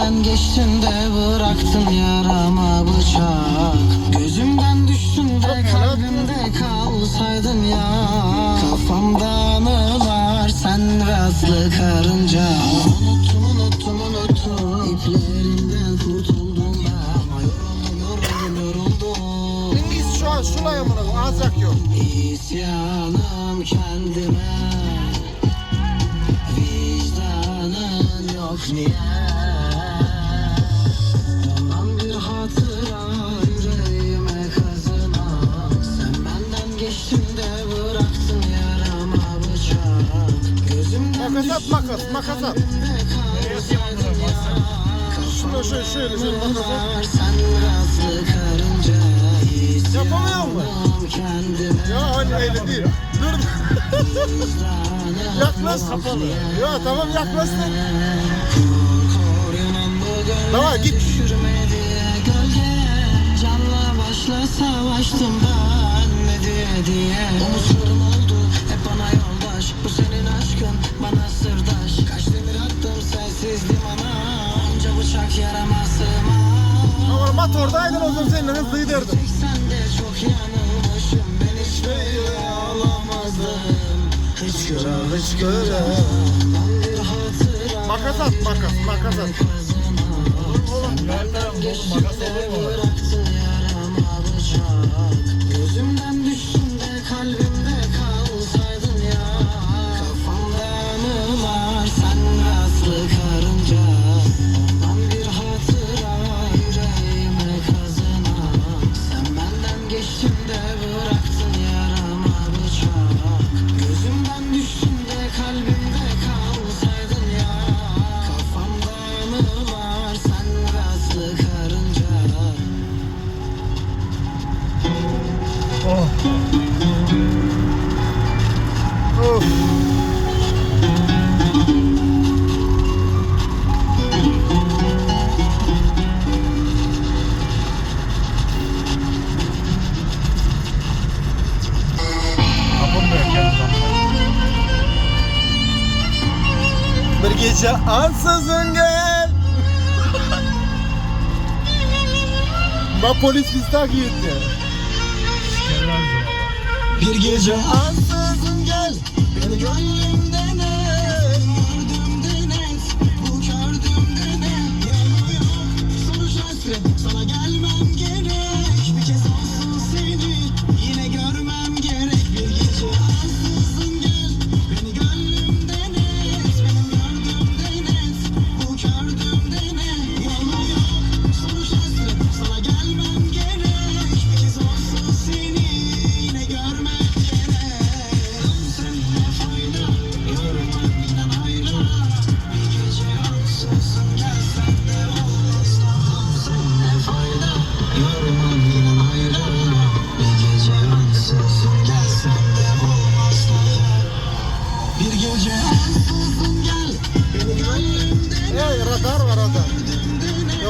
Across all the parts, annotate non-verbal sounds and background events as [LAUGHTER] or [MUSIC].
benden geçtin de bıraktın yarama bıçak. Gözümden düştün de kalbimde kalsaydın ya. Kafamda anılar sen ve aslı karınca. Unuttum unuttum unuttum. İplerinden kurtuldum Ama yoruldum yoruldum. Biz şu an şuraya mı az yakıyor. İsyanım kendime. Vicdanın yok niye Makas at makas makas at. Şunu şöyle şöyle şöyle makas at. Yapamıyor mu? Ya hani öyle değil. Dur. [LAUGHS] Yaklaş. Ya tamam yaklaşsın. Tamam git. Savaştım ben ne diye diye Omuzlarım oldu hep bana yoldaş Bu senin aşkın bana sırdaş. Kaç demir attım sensiz limana Onca bıçak yaramazsın Ama mat oradaydın o zaman seninle hızlı giderdim. Sen de çok yanılmışım. Ben hiç böyle ağlamazdım. Hıçkıra Ben bir hatıra Makas at makas makas at. Bıraktın yarama bıçak Gece ansızın gel. [LAUGHS] Bak polis bizi takip etti. Bir gece ansızın gel Beni gönlümden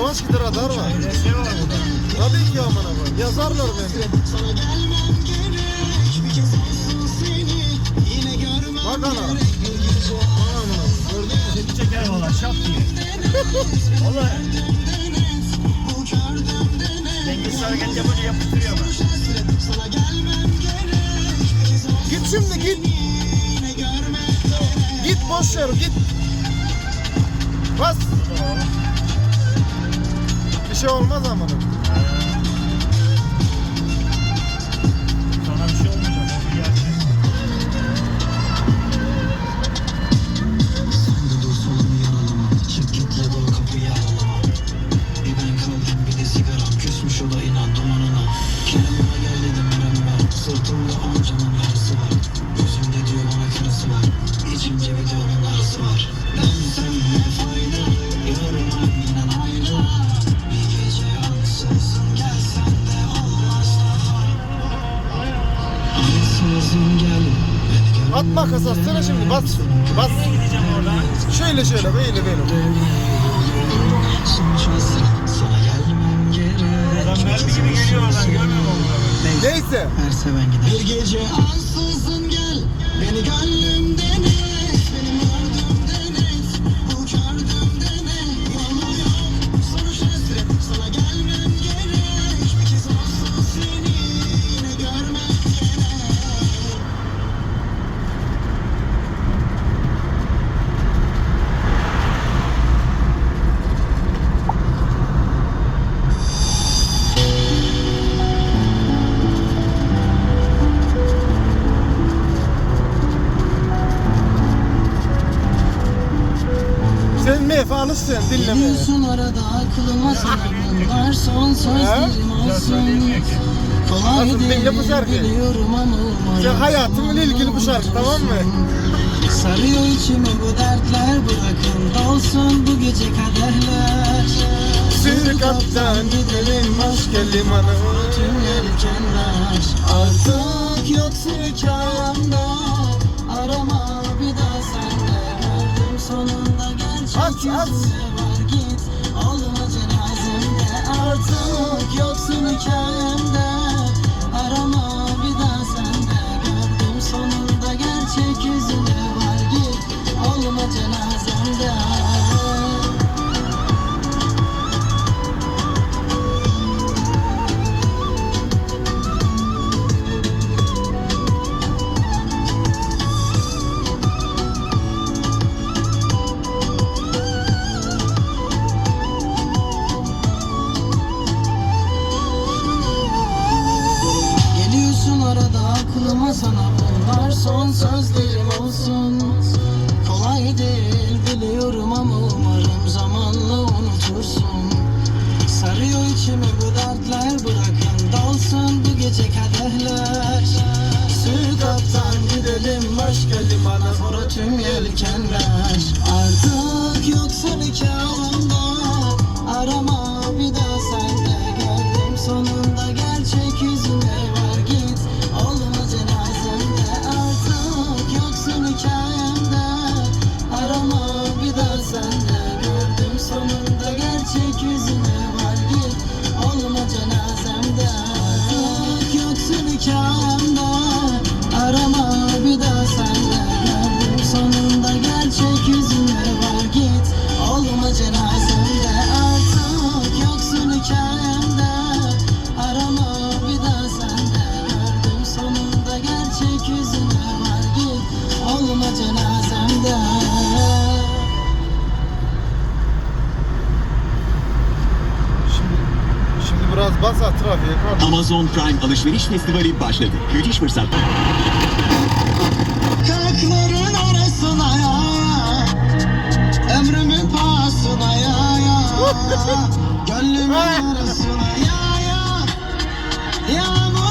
Yavaş git radar var. Tabii ki amına koyayım. Yazarlar beni. Seni Bak ana. Amına. Gördün mü? Çeker valla şap diye. Valla dengesiz hareket yapınca yapıştırıyor olsun Git şimdi git. Git boş ver git. Bas. Şey olmaz amına. Sana bir şey olmayacak. O bir gerçek. Sen de dostum yanılama Çık Beni gör At makas atsana şimdi bas. Bas. Gideceğim oradan. Şöyle şöyle böyle böyle. Sonuç hasret sana gelmem gerek Adam mermi gibi geliyor oradan görmüyor musun? Neyse. Her seven gider Bir gece ansızın gel Beni gönlümden et sen dinle beni. Geliyorsun arada aklıma sarılanlar son sözlerim olsun. Kolay Nasıl dinle? Biliyorum ama umarım. Sen hayatımla ilgili bu şarkı tamam mı? Sarıyor içimi bu dertler bırakın dolsun bu gece kaderler. Sür kaptan gidelim başka limana. Tüm yelkenler artık yoksun hikayemde. Arama bir daha sende gördüm sonunda at at. Artık yoksun hikayemde arama. Amazon Prime Alışveriş Festivali başladı. Müthiş fırsat. Kalkların arasına ya. Ömrümün pahasına ya ya. Gönlümün arasına ya ya. Yağmur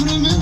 I'm gonna